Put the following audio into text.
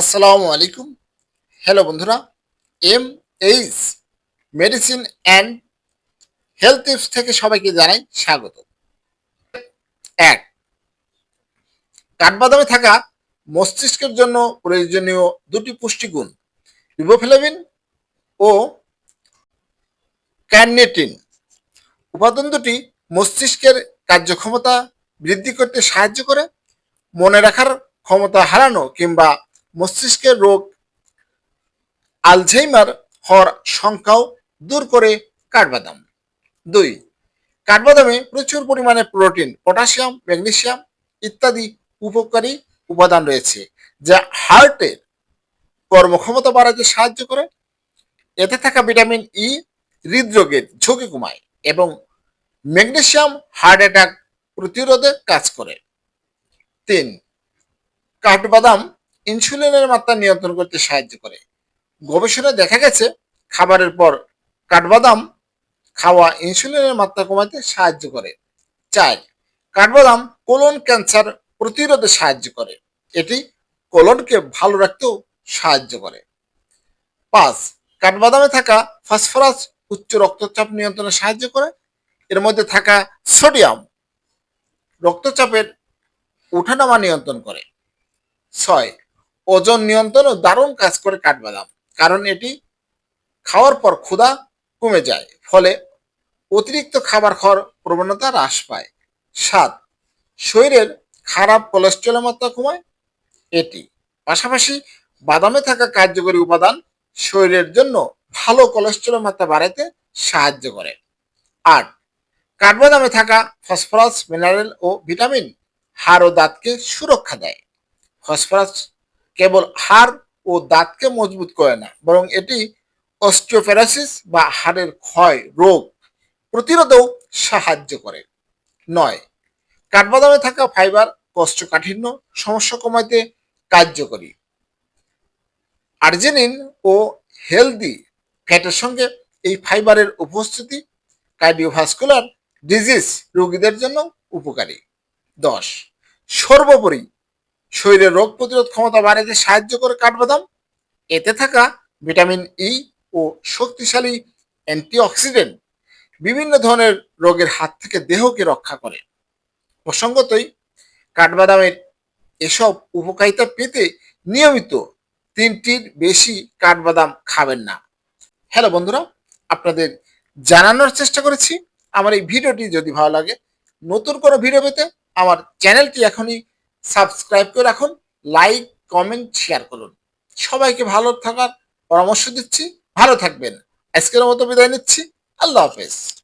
আসসালামু আলাইকুম। হ্যালো বন্ধুরা M H medicine and health tips থেকে সবাইকে জানাই স্বাগত। এক, কাঠবাদামে থাকা মস্তিষ্কের জন্য প্রয়োজনীয় দুটি পুষ্টিগুণ রিবোফ্লেভিন ও ক্যাননেটিন উপাদান দুটি মস্তিষ্কের কার্যক্ষমতা বৃদ্ধি করতে সাহায্য করে, মনে রাখার ক্ষমতা হারানো কিংবা মস্তিষ্কের রোগ, আলঝেইমার হওয়ার সংখ্যাও দূর করে কাঠবাদাম। দুই, কাঠবাদামে প্রচুর পরিমাণে প্রোটিন, পটাশিয়াম, ম্যাগনেশিয়াম ইত্যাদি উপকারী উপাদান রয়েছে, যা হার্টের কর্মক্ষমতা বাড়াতে সাহায্য করে। এতে থাকা ভিটামিন ই হৃদরোগের ঝুঁকি কমায় এবং ম্যাগনেশিয়াম হার্ট অ্যাটাক প্রতিরোধে কাজ করে। তিন, কাঠবাদাম ইনসুলিনের মাত্রা নিয়ন্ত্রণ করতে সাহায্য করে। গবেষণায় দেখা গেছে, খাবারের পর কাঠবাদাম খাওয়া ইনসুলিনের মাত্রা কমাতে সাহায্য করে। চার, কাঠবাদাম কোলন ক্যান্সার প্রতিরোধে সাহায্য করে। এটি কোলনকে ভালো রাখতেও সাহায্য করে। পাঁচ, কাঠবাদামে থাকা ফসফরাস উচ্চ রক্তচাপ নিয়ন্ত্রণে সাহায্য করে। এর মধ্যে থাকা সোডিয়াম রক্তচাপের ওঠানামা নিয়ন্ত্রণ করে। ছয় ওজন নিয়ন্ত্রণও দারুণ কাজ করে কাঠবাদাম। কারণ এটি খাওয়ার পর ক্ষুধা কমে যায়, ফলে অতিরিক্ত খাবার খাওয়ার প্রবণতা হ্রাস পায়। সাত, শরীরের খারাপ কোলেস্ট্রলের মাত্রা কমায়। এটি পাশাপাশি বাদামে থাকা কার্যকরী উপাদান শরীরের জন্য ভালো কোলেস্ট্রলের মাত্রা বাড়াতে সাহায্য করে। আট, কাঠবাদামে থাকা ফসফরাস মিনারেল ও ভিটামিন হাড় ও দাঁতকে সুরক্ষা দেয়। ফসফরাস কেবল হাড় ও দাঁতকে মজবুত করে না, বরং এটি অস্টিওপ্যারাসিস বা হাড়ের ক্ষয় রোগ প্রতিরোধেও সাহায্য করে। নয়, কাঠবাদামে থাকা ফাইবার কোষ্ঠকাঠিন্য সমস্যা কমাইতে কার্যকরী। আর্জেনিন ও হেলদি ফ্যাটের সঙ্গে এই ফাইবারের উপস্থিতি কার্ডিওভাস্কুলার ডিজিজ রোগীদের জন্য উপকারী। দশ, সর্বোপরি শরীরের রোগ প্রতিরোধ ক্ষমতা বাড়াতে সাহায্য করে কাঠবাদাম। এতে থাকা ভিটামিন ই ও শক্তিশালী অ্যান্টিঅক্সিডেন্ট বিভিন্ন ধরনের রোগের হাত থেকে দেহকে রক্ষা করে। প্রসঙ্গতই, কাঠবাদামের এসব উপকারিতা পেতে নিয়মিত তিনটির বেশি কাঠবাদাম খাবেন না। হ্যালো বন্ধুরা, আপনাদের জানানোর চেষ্টা করেছি। আমার এই ভিডিওটি যদি ভালো লাগে, নতুন কোনো ভিডিও পেতে আমার চ্যানেলটি এখনই সাবস্ক্রাইব করে রাখুন, লাইক, কমেন্ট, শেয়ার করুন। সবাইকে ভালো থাকার পরামর্শ দিচ্ছি। ভালো থাকবেন। আজকের মতো বিদায় নিচ্ছি। আল্লাহ হাফেজ।